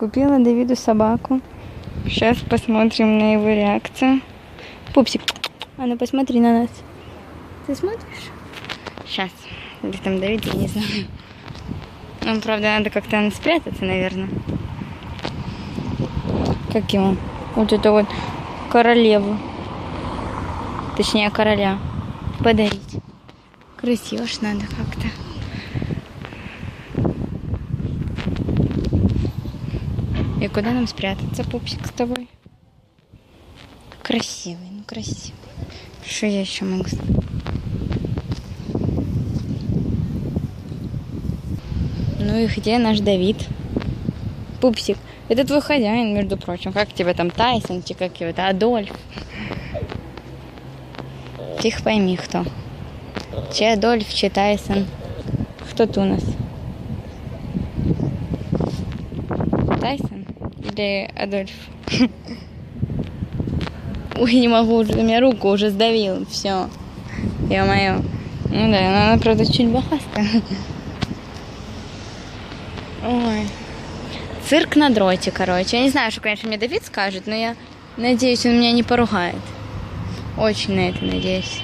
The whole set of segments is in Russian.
Купила Давиду собаку. Сейчас посмотрим на его реакцию. Пупсик, а ну посмотри на нас. Ты смотришь? Сейчас. Где там Давид, я не знаю. Ну, правда, надо как-то спрятаться, наверное. Как ему? Вот это вот королеву. Точнее, короля. Подарить. Красиво ж надо как-то. И куда нам спрятаться, пупсик, с тобой? Красивый, ну красивый. Что я еще могу? Ну и где наш Давид? Пупсик, это твой хозяин, между прочим. Как тебя там, Тайсон, чи как его, это Адольф? Тихо пойми, кто. Чи Адольф, чи Тайсон. Кто ты у нас? Тайсон или Адольф? Ой, не могу уже, у меня руку уже сдавил, все. Ё-моё. Ну да, она, правда, чуть бахастая. Ой. Цирк на дроте, короче. Я не знаю, что, конечно, мне Давид скажет, но я надеюсь, он меня не поругает. Очень на это надеюсь.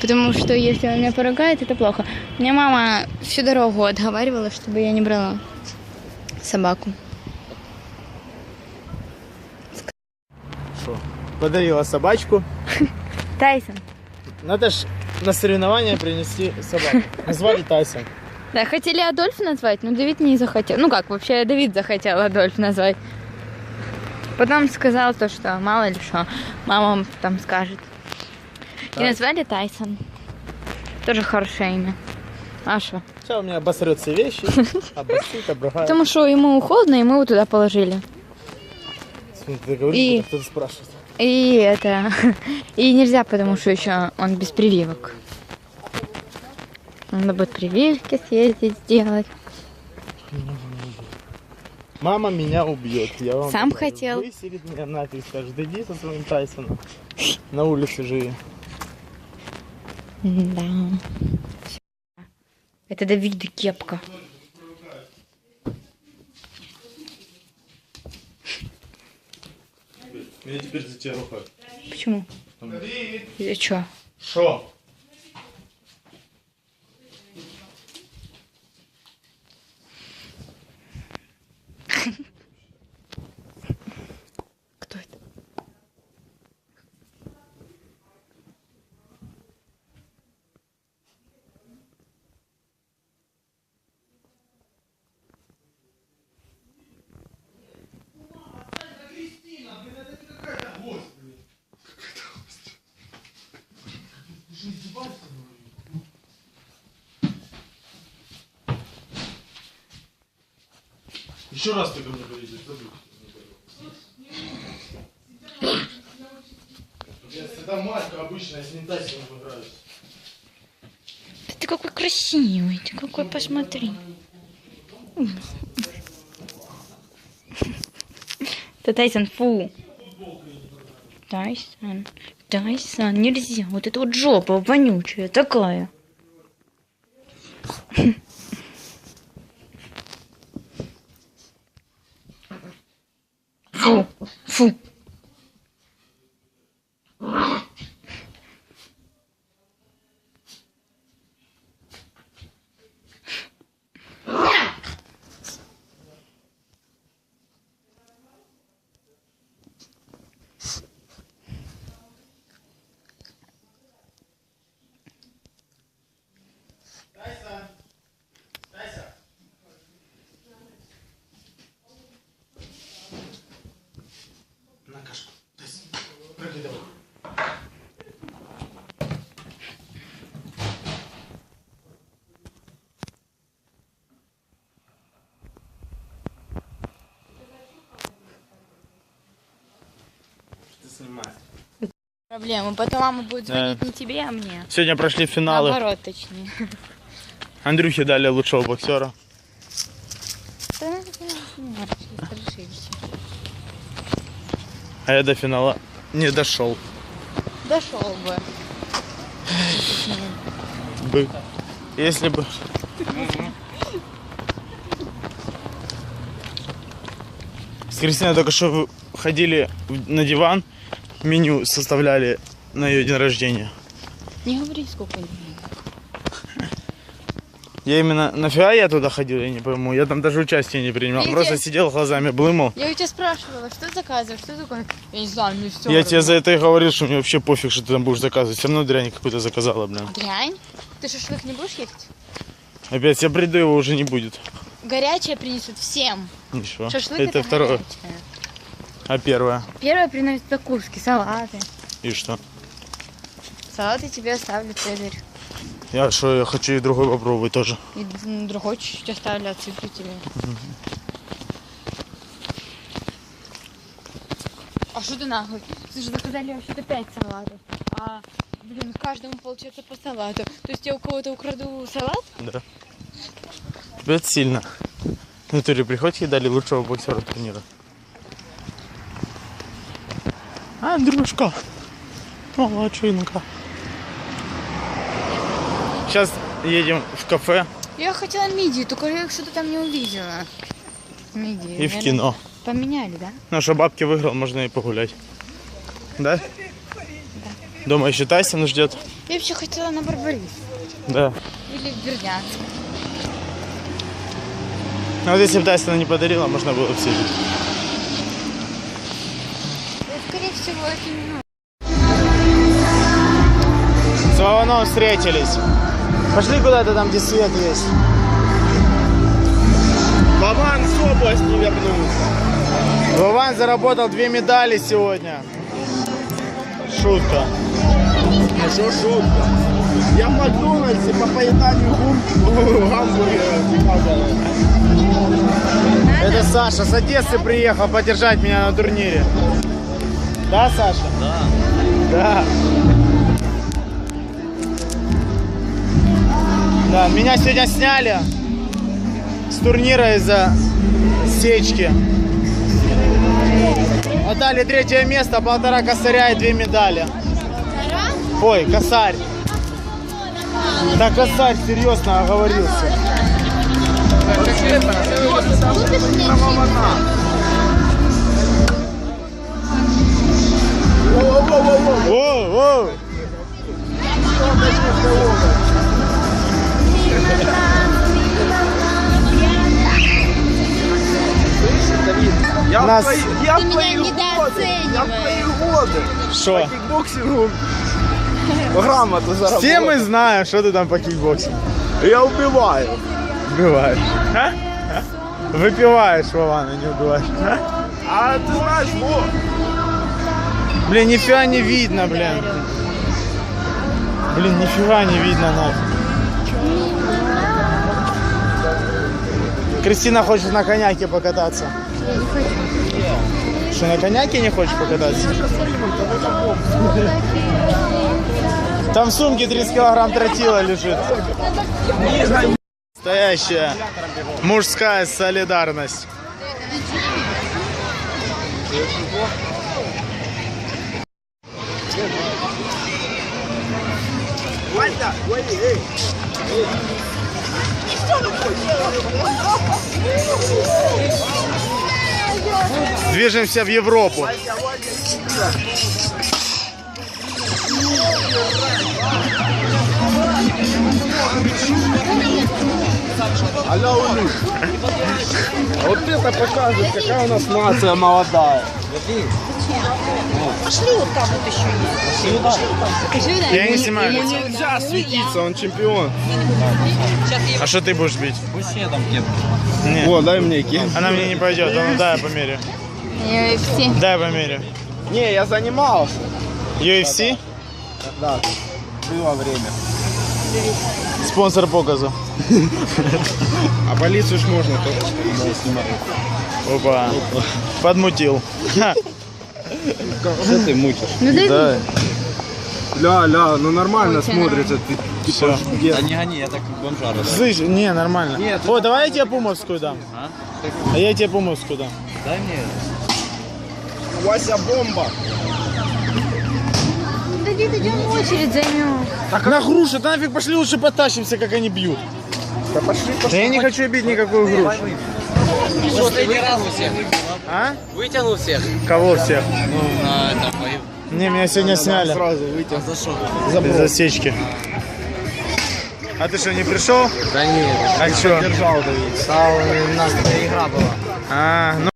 Потому что если он меня поругает, это плохо. Мне мама всю дорогу отговаривала, чтобы я не брала собаку. Что? Подарила собачку. Тайсон. Надо ж на соревнования принести собаку. Назвали Тайсон. Да, хотели Адольф назвать, но Давид не захотел. Ну как, вообще Давид захотел Адольф назвать. Потом сказал то, что мало ли что, мама там скажет. И назвали Тайсон. Тоже хорошее имя. А что? Сейчас у меня обосрет все вещи, обосрит, обругает. Потому что ему холодно, и мы его туда положили. Ты говоришь, И- кто-то спрашивает. И это... И нельзя, потому что еще он без прививок. Надо будет прививки съездить сделать. Мама меня убьет. Я вам Сам говорю. хотел. Высерит меня нафиг, скажет, иди со своим Тайсоном. На улице живи. Да. Это Давида кепка. Меня теперь за тебя рухают. Почему? Из-за чего? Шо? Еще раз ты ко мне подойдешь, забудь. Это мать обычная, с ним Тайсоном играюсь. Ты какой красивый, ты какой, посмотри. Это Тайсон, фу. Тайсон, Тайсон, нельзя. Вот это вот жопа вонючая такая. Фу, фу. Ты снимаешь. Проблема. Потом мама будет Да. звонить не тебе, а мне. Сегодня прошли финалы. Наоборот, точнее. Андрюхе дали лучшего боксера. Да снимать, решимся. А я до финала не дошел. Дошел бы. Бы. Если бы. Кристина только что вы- ходили на диван, меню составляли на ее день рождения. Не говори, сколько не Я именно нафига я туда ходил, я не пойму. Я там даже участия не принимал. Видите? Просто сидел глазами блымал. Я у тебя спрашивала, что заказываешь, что такое? Я не знаю, мне все Я тебе за это и говорил, что мне вообще пофиг, что ты там будешь заказывать. Все равно дрянь какую-то заказала, блин. Дрянь? Ты шашлык не будешь есть? Опять я приду, его уже не будет. Горячее принесут всем. Ничего. Шашлык это, это, второе. горячее. А первое? Первое приносят закуски, салаты. И что? Салаты тебе оставлю, Цезарь. Я что, я хочу и другой попробовать тоже. И м, другой чуть-чуть оставлю, отсыплю тебе. А что ты нахуй? Слушай, заказали вообще-то 5 салатов. А, блин, каждому получается по салату. То есть я у кого-то украду салат? Да. Тебе это сильно. В натуре приходите и дали лучшего боксера турнира. А, Андрюшка. Молодчинка. Сейчас едем в кафе Я хотела мидии, только я что-то там не увидела. Мидии. и в наверное, кино. Поменяли, да? Ну, что бабки выиграл, можно и погулять. Да? Дома еще Тайсон ждет. Я вообще хотела на Барбарис. Да. Или в Бердянск. Ну, вот если бы Тайсона не подарила, можно было бы съездить. Всего, это не надо. С Вованом встретились. Пошли куда-то там, где свет есть. Вован с области вернулся. Вован заработал две медали сегодня. Шутка. А что шутка? Я в Макдональдсе по поеданию гум- гамбургеров падал. Это Саша с Одессы приехал поддержать меня на турнире. Да, Саша? Да. Да. Да, меня сегодня сняли с турнира из-за сечки. Отдали третье место, полтора косаря и две медали. Ой, косарь. Да косарь, серьезно оговорился. Я, Нас- в твои, я Ты в твои годы, я в твои годы Что? по кикбоксингу грамоту заработал. Все мы знаем, что ты там по кикбоксингу. Я убиваю. Убиваешь. А? А? Выпиваешь, Вован, а не убиваешь. А? А ты знаешь, вот, Блин, нифига не видно, блин. Блин, нифига не видно нафиг. Кристина хочет на коняке покататься. Что, на коняке не хочешь покататься? Там в сумке 30 килограмм тротила лежит. Настоящая мужская солидарность. Движемся в Европу. Алло, Улюш. А вот это показывает, какая у нас нация молодая. Я не снимаю. Ему нельзя светиться, он чемпион. А что ты будешь бить? Нет. Вот, дай мне кем. Она мне не пойдет. А ну дай я померю. UFC. Дай я померю. Не, я занимался. UFC? Да, было время. Спонсор показа. А полицию ж можно тоже снимать. Опа. Подмутил. Что ты мутишь? Ну Да. Ля, ля, ну нормально смотрится. Ты, Всё. где? не гони, я так бомжара. Слышь, не, нормально. Нет, О, давай я тебе пумовскую дам. А? А я тебе пумовскую дам. Дай мне. Вася бомба. Дойди, дойдем очередь займем. Так на груши, да нафиг пошли лучше потащимся, как они бьют. Да пошли, Да я не хочу бить никакую грушу. Что ты вытянул всех? А? Вытянул всех? Кого всех? На это, мои- Не, меня сегодня сняли. Сразу выйти. За что? Из засечки. А ты что, не пришел? Да нет. А что? Держал Давид. Стал, у нас такая игра была. А, ну.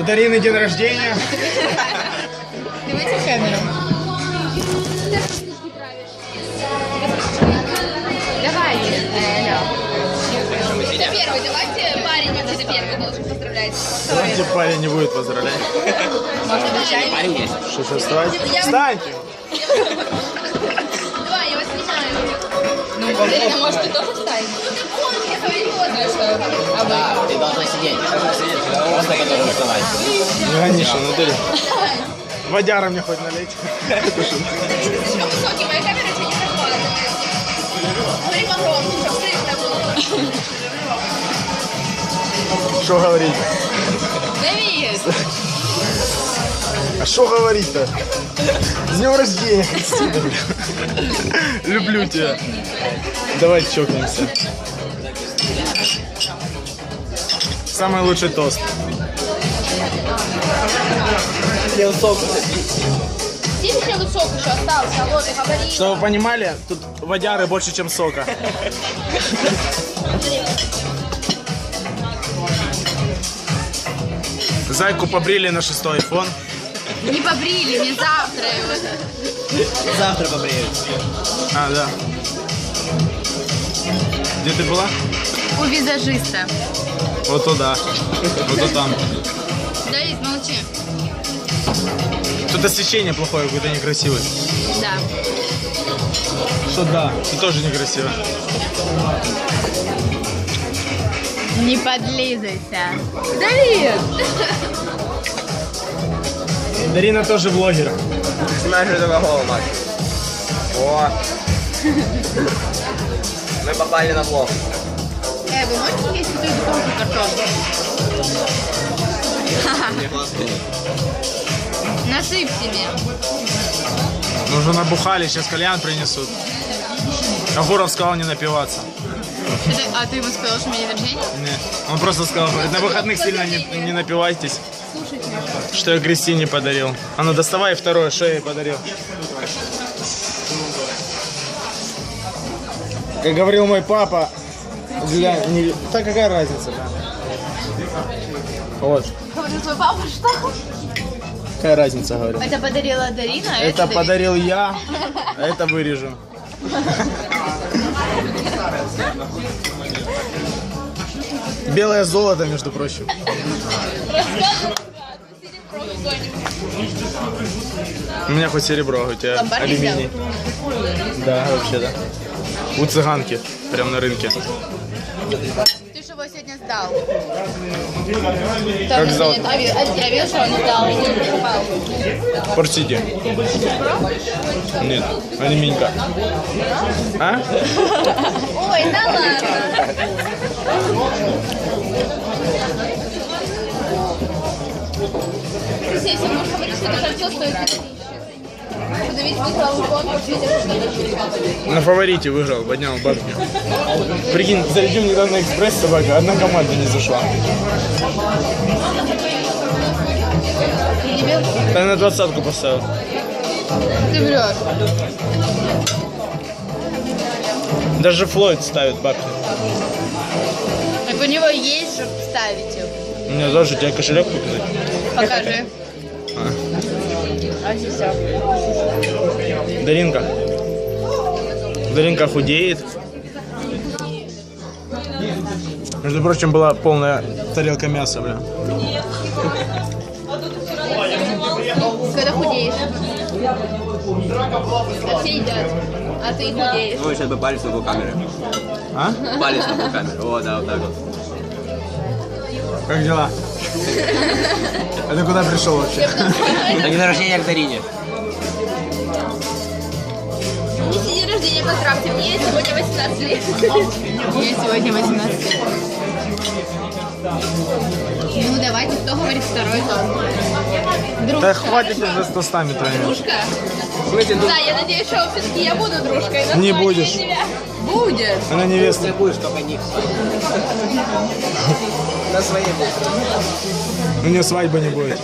У Дарины день рождения. Давайте камеру. Поздравлять. Давайте парень не будет поздравлять. Парень есть. Что, что, вставайте? Встаньте! Давай, я вас снимаю. Ну, Дарина, может, ты тоже встанешь? Ну ты вон, я говорю, вот, что. Да, ты должна сидеть. Ты. Просто должен вставать. Не гони, что, ну Дарина. Водяра мне хоть налить. Слишком высокий, моя камера тебя не захватывает. Говори погромче, чтобы слышно было. Что говорить? Давид! А что говорить-то? С днем рождения, Кристина. Люблю тебя. Давай чокнемся. Самый лучший тост. Здесь еще вот сок еще остался, а вот говори. Чтобы вы понимали, тут водяры больше, чем сока. Зайку побрили на шестой iPhone. Не побрили, мне завтра его. Завтра побреют. А, да. Где ты была? У визажиста. Вот туда. Вот там. Давид, молчи. Тут освещение плохое, какое-то некрасивое. Да. Что да, ты тоже некрасиво. Не подлизывайся. Давид! Дарина тоже блогер. Снимаешь это голову, Макс. О. Мы попали на блог. Э, вы можете есть эту тоже картошку? Насыпь себе. Мы уже набухали, сейчас кальян принесут. Ахуров сказал не напиваться. Это- а ты ему сказал, что у меня день рождения? Не. Он просто сказал, на выходных сильно не, не напивайтесь. Что я Кристине подарил. А ну доставай второе, что я ей подарил. Как говорил мой папа, для... Не... Да какая разница, да? Вот. Говорю, твой папа что? Какая разница, говорю. Это подарила Дарина, а Это Давид. подарил я, а это вырежу. Белое золото, между прочим. У меня хоть серебро, у тебя Ломбард алюминий. Да, вообще да. У цыганки, прям на рынке. Ты же его сегодня сдал. Как зовут? А, я что он сдал, не покупал. Порсиди. Нет, алюминька. А? Ой, да ладно. Здесь я можешь говорить, что это кольцо стоит 3000. Что Давид выиграл конкурс, видишь, что На фаворите выиграл, поднял бабки. Прикинь, зарядил недавно экспресс собака, одна команда не зашла. Да на двадцатку поставил. Ты врешь. Даже Флойд ставит бабки. Так у него есть, чтобы ставить их. У меня тоже тебе кошелек показать. Покажи. А. Даринка. Даринка худеет. Между прочим, была полная тарелка мяса, бля. Когда худеешь. А все едят. А ты худеешь. Ну, сейчас бы палец на камеры. А? Палец на камеру. О, да, вот так вот. Как дела? А ты куда пришел вообще? На день рождения к Дарине. Не день рождения, поздравьте. Мне сегодня 18 лет. Мне сегодня 18 лет. Ну, давайте, кто говорит второй тост? Друг. Да хватит уже с тостами твоими. Дружка? Да, я надеюсь, что все-таки я буду дружкой. но Не будешь. тебя. Будет. Она невеста. будешь только них. На своей будет. У нее свадьбы не будет.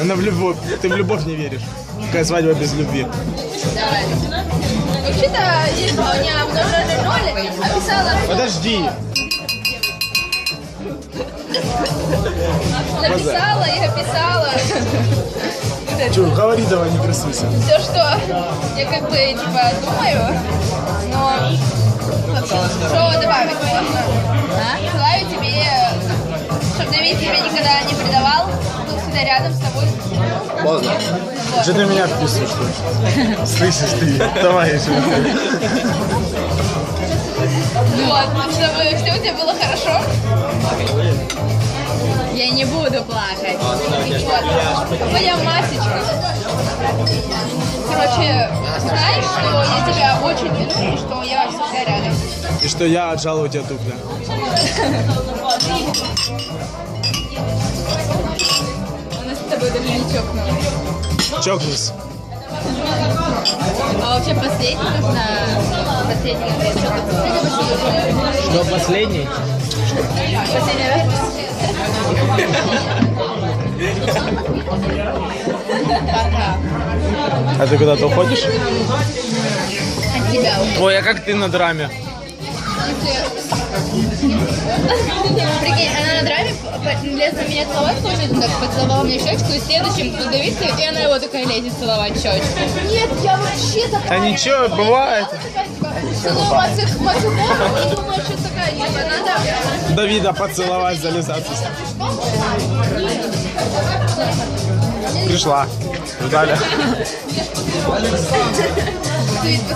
Она в любовь. Ты в любовь не веришь. Какая свадьба без любви? Вообще-то, есть у меня в роли описала, Подожди. написала и описала Че, говори давай, не красуйся. все, что я как бы типа думаю, но что добавить можно? А? Желаю тебе, чтобы Давид тебя никогда не предавал, был всегда рядом с тобой. Поздно. Что ты меня вписываешь? Слышишь ты? Давай еще. Вот, чтобы все у тебя было хорошо. Я не буду плакать. Вот, моя масечка. Короче, знаешь, что я тебя очень люблю, и что я всегда рядом. И что я отжал у тебя тупля. У нас с тобой даже не чокнули. Чокнись. А вообще последний нужно... Последний, что последний? Что последний? Последний раз? А ты куда-то уходишь? От тебя. Ой, а как ты на драме? Прикинь, она на драме лезла меня целовать тоже, так поцеловала мне щечку, и следующим тут Давид, и она его такая лезет целовать щечку. Нет, я вообще такая... Да ничего, бывает. Давида поцеловать, залезаться. Пришла. Ждали.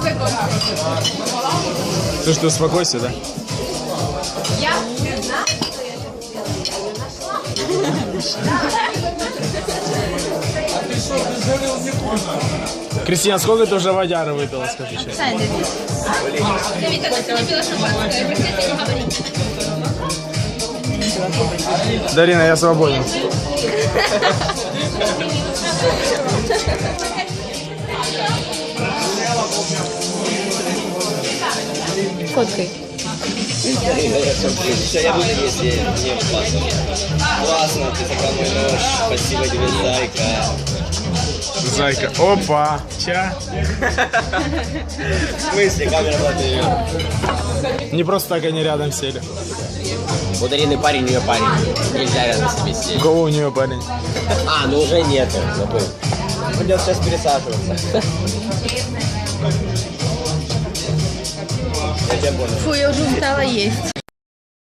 Высоко. Ты что, успокойся, да? Я? Кристина, сколько ты уже водяры выпила, скажи сейчас? Давид, а ты не пила шампанское, не. Дарина, я свободен. Фоткай. Все, я буду, если не классно. Классно, ты забрал мой нож. Спасибо тебе, зайка. Зайка. Опа. Ча. В смысле, камера работает? Не просто так они рядом сели. У Дарины парень, у нее парень. Нельзя рядом с себе У сидеть. кого у нее парень? А, ну уже нету, забыл. Придется сейчас пересаживаться. Я тебя понял. Фу, я уже устала есть.